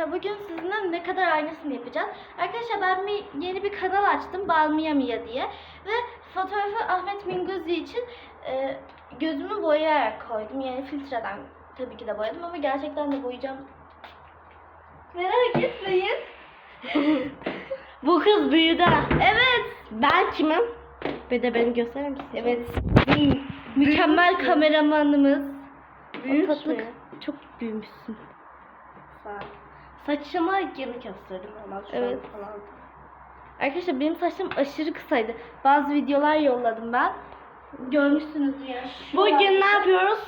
arkadaşlar bugün sizinle ne kadar aynısını yapacağız. Arkadaşlar ben bir yeni bir kanal açtım Balmia Mia diye ve fotoğrafı Ahmet Minguzzi için e, gözümü boyayarak koydum. Yani filtreden tabii ki de boyadım ama gerçekten de boyayacağım. Merak etmeyin. Bu kız büyüdü. Evet. Ben kimim? Bir de beni gösterir misin? Evet. bizim Mükemmel kameramanımız. Büyük tatlı- mü? Çok büyümüşsün. Sağ ol. Saçıma yeni kestirdim hemen şu Evet. an falan. Arkadaşlar benim saçlarım aşırı kısaydı. Bazı videolar yolladım ben. Görmüşsünüz ya. Bugün ne yapıyoruz?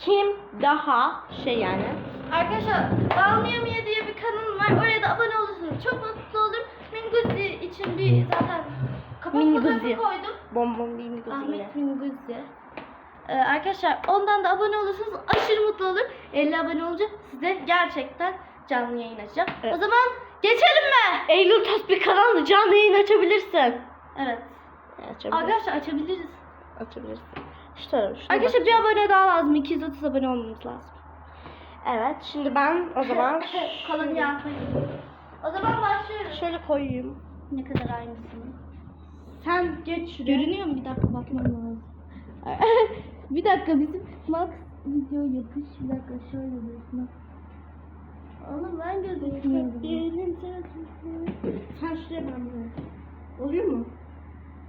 Kim daha şey yani? Arkadaşlar Balmia Mia diye bir kanalım var. Oraya da abone olursanız çok mutlu olurum. Minguzzi için bir zaten kapak fotoğrafı koydum. Bonbon kızıyla. Ahmet Minguzzi. Ee, arkadaşlar ondan da abone olursanız aşırı mutlu olurum. 50 abone olunca size gerçekten canlı yayın açacağım. Evet. O zaman geçelim mi? Eylül Tasbih kanalı canlı yayın açabilirsin. Evet. Arkadaşlar açabiliriz. Açabilirsin. İşte şuna Arkadaşlar bir abone daha lazım. 230 abone olmamız lazım. Evet şimdi ben o zaman Kolonya atmayı. O zaman başlıyoruz. şöyle koyayım. Ne kadar aynısını. Sen geç şuraya. Görünüyor mu? Bir dakika bakmam lazım. bir dakika bizim Max video yapış. Bir dakika şöyle dursun. Oğlum ben gözükmüyorum. Elin Sen şuraya ben. Oluyor mu?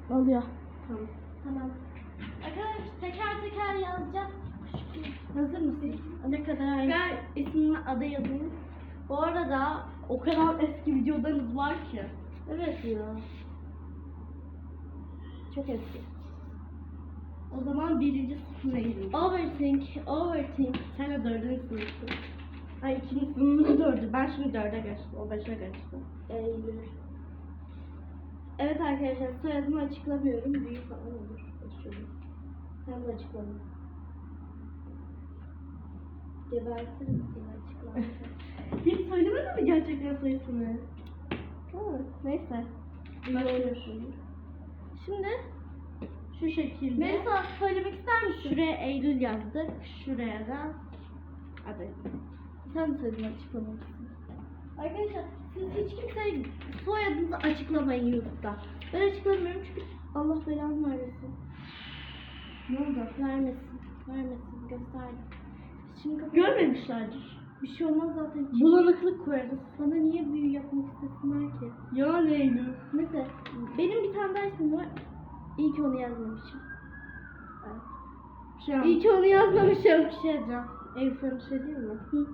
Oluyor. Tamam. Tamam. Arkadaşlar teker teker yazacağız. Hazır mısın? Ne kadar aynı. Ben ismini adı yazayım. Bu arada o kadar eski videolarınız var ki. Evet ya. Çok eski. O zaman birinci sınıfına gidiyoruz. Overthink, overthink. Sen de dördüncü sınıfsın. Ay ikinci sınıfına dördü. Ben şimdi dörde geçtim. O beşe geçti. Eylül. Evet arkadaşlar soyadımı açıklamıyorum. Büyük falan olur. Sen de açıklama. Gebertirim seni açıklarsan. Hiç söylemedin mi gerçekten sayısını? Ha, neyse. Başlıyorsun. Şimdi Şu şekilde. Melisa söylemek ister misin? Şuraya Eylül yazdık. Şuraya da adı. Sen soyadını açıklamalısın. Arkadaşlar siz hiç kimseye soyadınızı açıklamayın YouTube'da. Ben açıklamıyorum çünkü Allah belanı vermesin. Ne oldu? Vermesin. Vermesin. Gösterdim. Şimdi kapat. Görmemişlerdir. Bir şey olmaz zaten. Bulanıklık koyarız. Bana niye büyü yapmak istesinler ki? Ya Eylül. Neyse. Benim bir tane ismim var. İyi ki onu yazmamışım. Evet. Şu an İyi ki onu yazmamışım. bir şey diyeceğim. Eylül sana bir şey diyeyim mi? Hı.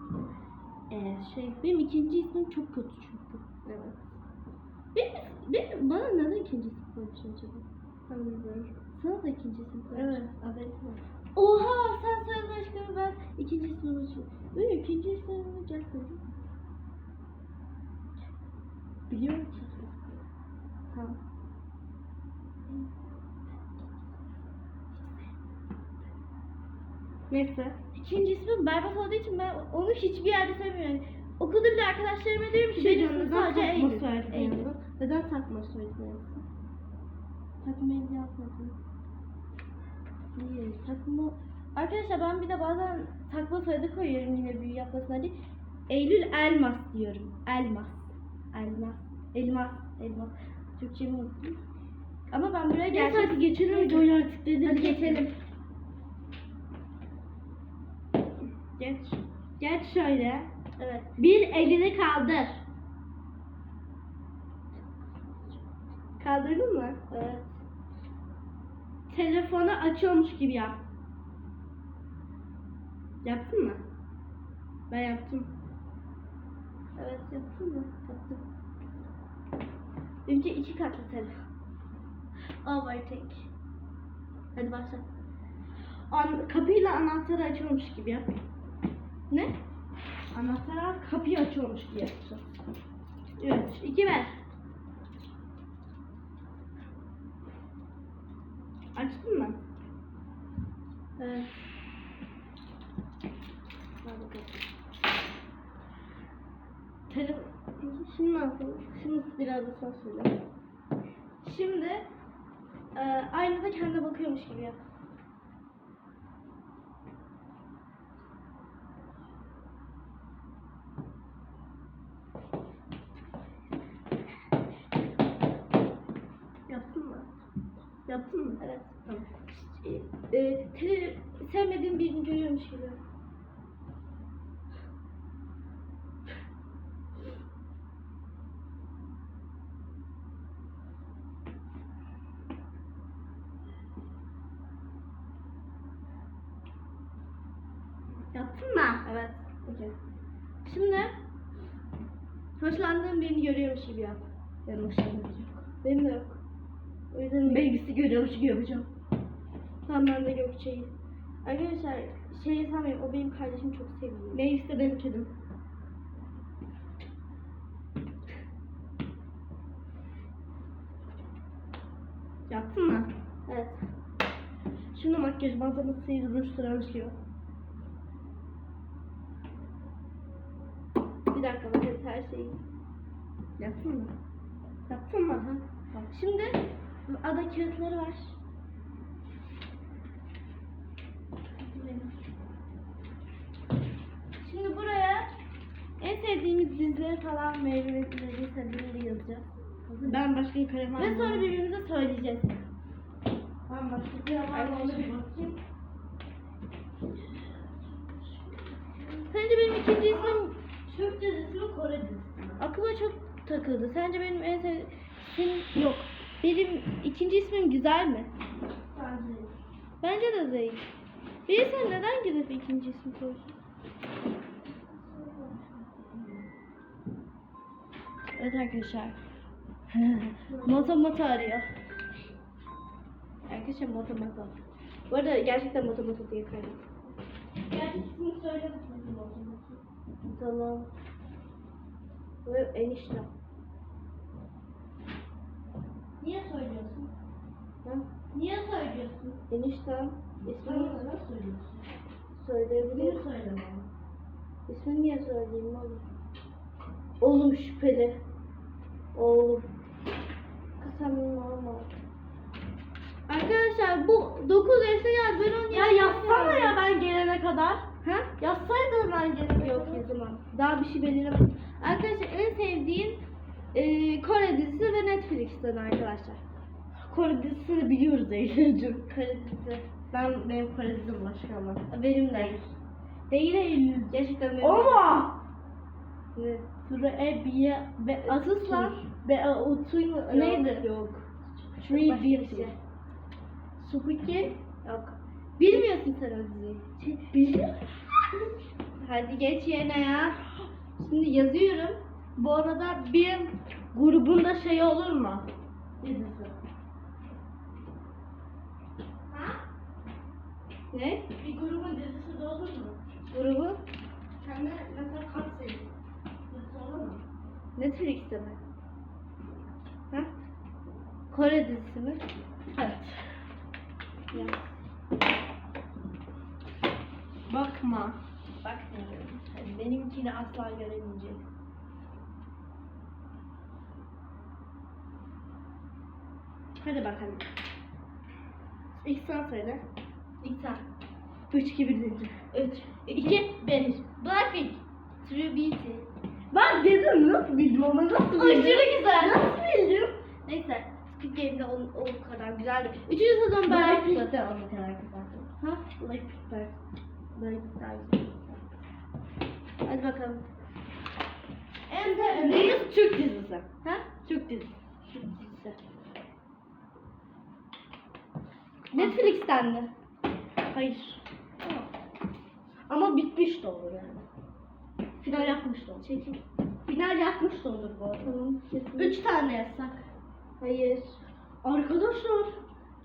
Ee, şey. Benim ikinci ismim çok kötü çünkü. Evet. Benim, benim, bana neden ikinci isim koymuş acaba? Ben bilmiyorum. Sana da ikinci isim koymuş. Evet. Haberim var. Oha sen soyadını açıklama ben ikinci ismimi açıklıyorum. Benim ikinci ismimi koydum. Biliyorum ki. Tamam. Neyse. İkinci ismim berbat olduğu için ben onu hiçbir yerde sevmiyorum. Okulda bile arkadaşlarıma diyorum ki Şey neden sadece Eylül. Neden takma soyadını? Takma Eylül yapmadım. Takma... Arkadaşlar ben bir de bazen takma soyadı koyuyorum yine büyü yapmasına diye. Eylül Elmas diyorum. Elmas. Elmas. Elmas. Elmas. Türkçemi unuttum. Ama ben buraya gerçek... hadi geçelim videoyu artık dedim. Hadi geçelim. Geç. Geç şöyle. Evet. Bir elini kaldır. Kaldırdın mı? Evet. Telefonu açıyormuş gibi yap. Yaptın mı? Ben yaptım. Evet yaptın mı? Yaptım. Önce iki katlı telefon. Overthink. Hadi başla. An kapıyla anahtarı açıyormuş gibi yap. Ne? Anahtarı al, kapıyı açıyormuş yapacağız. Üç, iki, ver. Açtın mı? Evet. Telefon... Şimdi ne yapalım? Şimdi biraz da sen söyle. Şimdi e, aynada kendine bakıyormuş gibi yap. Yaptın mı? Evet. Tamam. E, e, tele, sevmediğim birini görüyormuş gibi. Yaptın mı? Evet. Okey. Şimdi hoşlandığım birini görüyormuş gibi yap. Benim hoşlanmam yok. Benim de yok. O yüzden Babysi görüyormuş gibi yapacağım. Tamam ben de Gökçe'yi. Arkadaşlar şey sanmayın o benim kardeşim çok seviyor. Babysi de benim kedim. Yaptın mı? Evet. Şimdi makyaj malzemesiyle ruj sürermiş gibi. Bir dakika bakın her şeyi. Yaptın mı? Yaptın mı? Ha? Şimdi ada kağıtları var. Şimdi buraya en sevdiğimiz dizileri falan meyveleri sevdiğimizi yazacağız. Ben başka bir kalem Ve sonra birbirimize söyleyeceğiz. Ben başka bir kalem Arkadaşlar. Sence benim ikinci ismim Türk dizisi mi Kore dizisi mi? aklıma çok takıldı. Sence benim en sevdiğim yok. Benim ikinci ismim güzel mi? Bence. Bence de değil. Bir sen neden gidip ikinci ismi koyuyorsun? Evet arkadaşlar. moto moto arıyor. Arkadaşlar moto moto. Bu arada gerçekten moto moto diye kaydet. Gerçek ismini söyle bakayım. Tamam. Bu enişte. Niye söylüyorsun? Ha? Niye söylüyorsun? Eniştem. Bana İsmini neden söylüyorsun? Niye söyleyebilirim. söyle bana? İsmini niye söyleyeyim oğlum? Oğlum şüpheli. Oğlum. Kısa normal. Arkadaşlar bu 9 yaşına geldi. Ben 10 Ya yazsana ya ben gelene kadar. Ha? Yazsaydın ben gelene Yok kadar. yazamam. Daha bir şey belirlemedim. Arkadaşlar en sevdiğin e, Kore dizisi ve Netflix'ten arkadaşlar. Kore dizisini biliyoruz Eylül'cüm. Kore dizisi. Ben benim Kore dizim başka ama. Benim de. Değil Eylül. Gerçekten benim. Ama. Ne? Trebiye ve Sus lan. Ve Utuy neydi? Yok. Three Beauty. şey. Suhuki. Yok. Bilmiyorsun sen o diziyi. Biliyor. Hadi geç yerine ya. Şimdi yazıyorum. Bu arada bir grubunda şey olur mu? Dizisi. Ha? Ne? Bir grubun dizisi de olur mu? Grubu Kendi mesela kaç seri? Dizisi olur mu? Netflix'te mi? Ha? Kore dizisi mi? Evet. Ya. Bakma. Bakmıyorum. Hadi benimkini asla göremeyecek. Hadi bakalım. İlk sen söyle. İlk sen. 3 2 1 deyince. 3, 2, 1. Blackpink. True Beauty. Ben dedim nasıl bildim ama nasıl bildim? Aşırı güzel. Nasıl bildim? Neyse. Squid Game'de o, o kadar güzeldi. Üçüncü sezon ben Blackpink'te o kadar güzel. Ha? Blackpink'te. Blackpink'ten güzel. Hadi bakalım. Şimdi sevdiğiniz Reels Türk dizisi. Ha? Türk dizisi. Türk dizisi. Netflix'ten mi? Hayır. Ama bitmiş de olur yani. Final yapmış da olur. Çekim. Final yapmış da olur bu arada. Tamam. kesin. Üç tane yazsak. Hayır. Arkadaşlar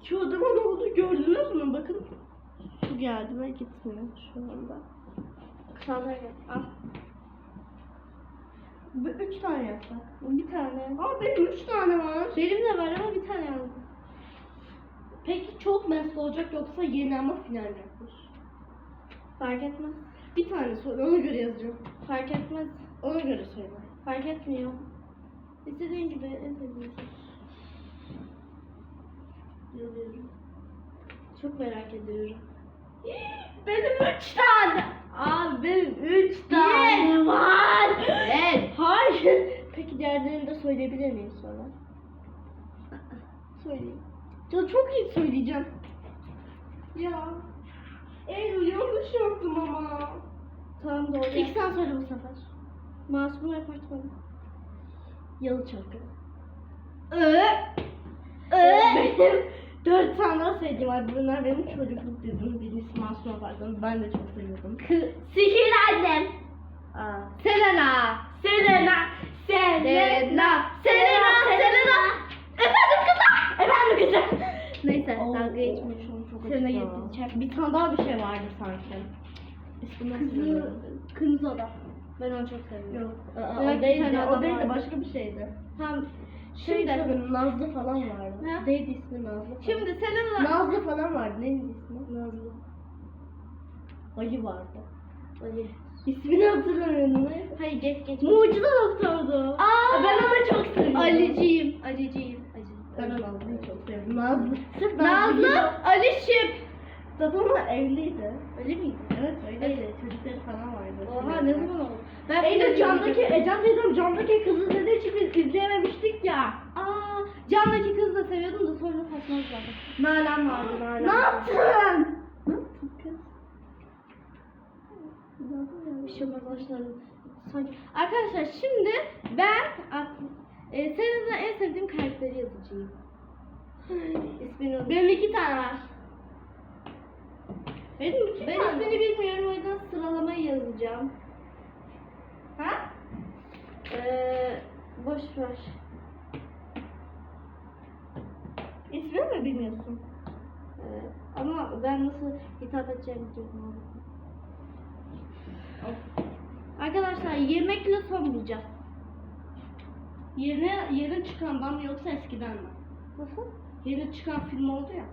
şu adama ne oldu gördünüz mü? Bakın. Su geldi ve gitmiyor şu anda. Gel. Al. Bir- Üç tane yazsak. Bir tane. Ama benim üç tane var. Benim de var ama bir tane yazdım. Peki çok mesle olacak yoksa yeni ama final yapmış. Fark etmez. Bir tane söyle ona göre yazacağım. Fark etmez. Ona göre söyle. Fark etmiyor. İstediğin gibi şey. Yazıyorum. Çok merak ediyorum. Benim üç tane. Abi üç tane var. Evet. Hayır. Peki diğerlerini de söyleyebilir miyim sonra? Söyleyeyim. Ya çok iyi söyleyeceğim. Ya. Eylül yanlış yaptım ama. Tamam doğru. İlk sen söyle bu sefer. Masum apartmanı. Yalı Çakır. Ee? Benim dört tane daha sevdiğim var. Bunlar benim çocukluk dediğim. Birincisi Masum Apartmanı. Ben de çok seviyordum. Sihirli annem. Aa. Selena. Selena. Selena. Selena. Selena. Efendim kızım. Neyse Oo, dalga Selena acıdı. yetişecek. Bir tane daha bir şey vardı sanki. Kızı, bilmiyorum. kırmızı oda. Ben onu çok seviyorum. Yok. Aa, o değildi. O adam değildi. vardı. Başka bir şeydi. Tamam. Şey Şimdi, tabii Nazlı falan vardı. Ha? Neydi ismi Nazlı falan. şimdi Selena. Nazlı falan vardı. Neydi ismi? Nazlı. Ali vardı. Ali. İsmini hatırlamıyorum. Ne? Hayır geç geç. Mucize doktordu. Aa, ben onu çok seviyorum. Aliciyim. Aliciyim. Ben Nazlı'yı çok seviyorum. Nazlı. Sırf Nazlı, Ali Şip. Zaten evliydi. Öyle miydi? Evet öyleydi. Çocukları falan vardı. Oha ne zaman oldu? Ben camdaki, izledim. Ecem teyzem camdaki kızı izlediği için biz izleyememiştik ya. Aa, camdaki kızı da seviyordum da sonra zaten. Nalan vardı Nalan. Ne yaptın? Ne yaptın kız? Bir şey olmaz başlarım. Sanki. Arkadaşlar şimdi ben e, senin de en sevdiğim karakteri yazacağım. İsmini unuttum. Benim iki tane var. Benim iki Ben tane. ismini bilmiyorum o yüzden sıralamayı yazacağım. Ha? Ee, boş ver. İsmini mi bilmiyorsun? Ee, ama ben nasıl hitap edeceğimi biliyorum. Arkadaşlar yemekle son bulacağız. Yeni, yeni çıkandan mı yoksa eskiden mi? Nasıl? Yeni çıkan film oldu ya.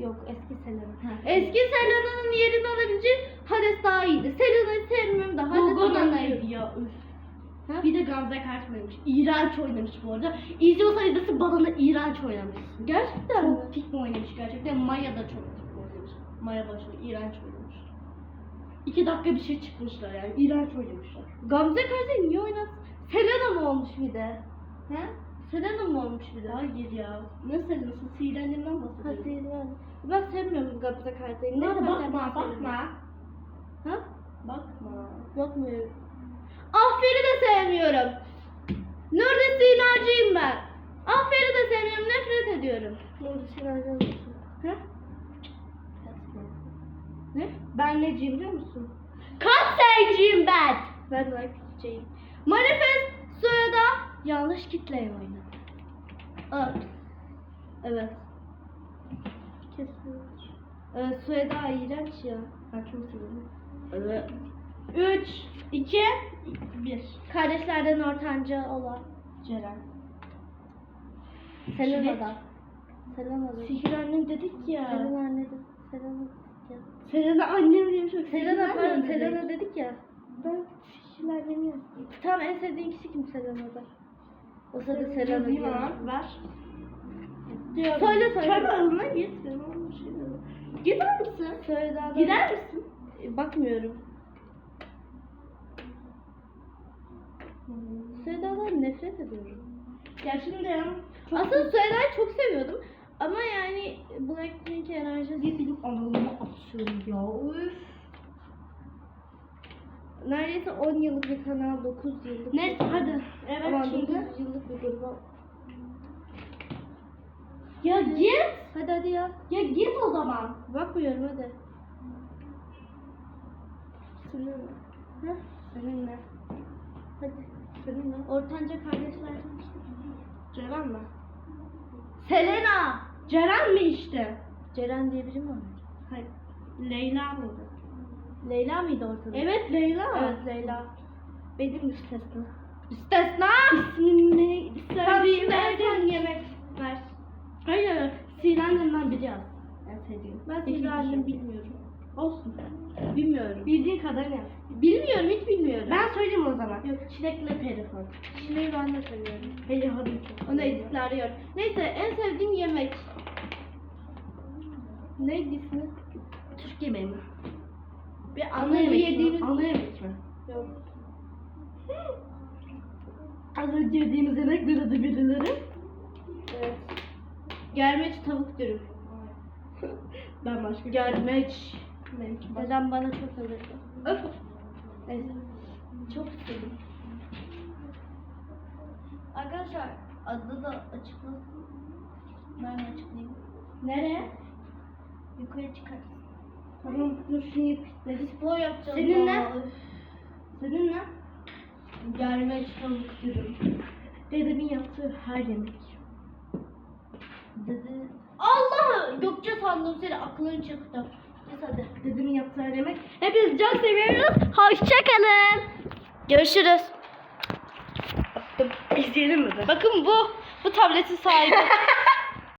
Yok eski Selena. Ha. Eski Selena'nın yerini alabilecek Hades daha iyiydi. Selena'yı sevmiyorum da Gogo ben neydi seviyorum. ya üf. Ha? Bir de Gamze Kartmaymış. İğrenç oynamış bu arada. İzliyorsan izlesin balını iğrenç oynamış. Gerçekten mi? Çok pik mi oynamış gerçekten. Maya da çok pik oynamış. Maya başında iğrenç oynamış. İki dakika bir şey çıkmışlar yani. İğrenç oynamışlar. Gamze Kardeş'e niye oynasın? Selena mı olmuş bir de? He? Selena mı olmuş bir de? Hayır ya. Ne? Sihirlendiğinden Ha, bahsediyorum. Selena. Ben sevmiyorum Gamze. Neyse ben bakma bakma. Ha? Bakma. Bakmıyorum. Ahfer'i de sevmiyorum. Nurda Sinacıyım ben. Ahfer'i de sevmiyorum. Nefret ediyorum. Nurda mısın? Ha? Ne? Ben neciyim biliyor musun? Kansaycıyım ben. Ben de küçüğüm. Manifest Soya'da yanlış kitleye oynadım. Evet. Evet. Kesin. Ee, Soya'da iğrenç ya. Ben çok seviyorum. Evet. 3, 2, 1. Kardeşlerden ortanca olan. Ceren. Selena'da. Selena'da. Sihir annem dedik ya. Selena anne de. Selena dedik ya. Selena annem diye çok Selena pardon dedik. Selena dedik ya. Ben annemi yazdım. Tamam en sevdiğin kişi kim Selena'da? O sırada değil diyor. mi? Ver. Söyle, söyle. Kanalına git. Ben onu bir şey. Gider misin? Söyle Gider misin? E, Bakmıyorum. Söyda'dan nefret ediyorum. Ya şimdi çok Aslında Söyda'yı çok seviyordum. Ama yani Blackpink enerjisi benim analıma atıyorum ya. Üf. Neredeyse 10 yıllık bir kanal, 9 yıllık. Neyse hadi. Evet Aman şimdi. 9 yıllık bir gruba. Ya git. Hadi hadi ya. Ya git o zaman. Bakmıyorum hadi. Seninle. Heh, Seninle. hadi. Seninle. Ortanca kardeşlerden işte. Ceren mi? Selena! Ceren mi işte? Ceren diye biri mi var? Hayır. Leyla mıydı? Leyla mıydı ortada? Evet Leyla. Evet Leyla. Benim müstesna. Müstesna! İsmini en yemek ver. Hayır. Biri yaz. En sevdiğim. Ben şey. bilmiyorum. Olsun. Bilmiyorum. Bildiğin kadar yaz. Bilmiyorum hiç bilmiyorum. Ben söyleyeyim o zaman. Yok çilekli perifon. Çileği ben de seviyorum. Perifon'u çok Onu editle arıyorum. Neyse en sevdiğim yemek. Neydi ismi? Türk yemeği mi? Bir Ana ana yemek yediğimiz... mi? Ana yemek mi? Yok. Az önce yediğimiz yemek nerede birileri? Evet. Germeç tavuk dürüm. ben başka Germeç. Benimki başka. Dedem bana çok alırdı. Öf. Neyse. Çok istedim. Arkadaşlar adı da açıklasın. Ben açıklayayım. Nereye? Yukarı çıkarız. Dur şunu yapayım. Spor yapacağız. Senin ne? Senin ne? Germeç tavuk dürüm. Dedemin yaptığı her yemek. Dedi. Allah! Gökçe sandım seni aklın çıktı. Neyse hadi. Dedemin yaptığı her yemek. Hepinizi çok seviyoruz. Hoşçakalın. Görüşürüz. İzleyelim mi? Bakın bu. Bu tabletin sahibi.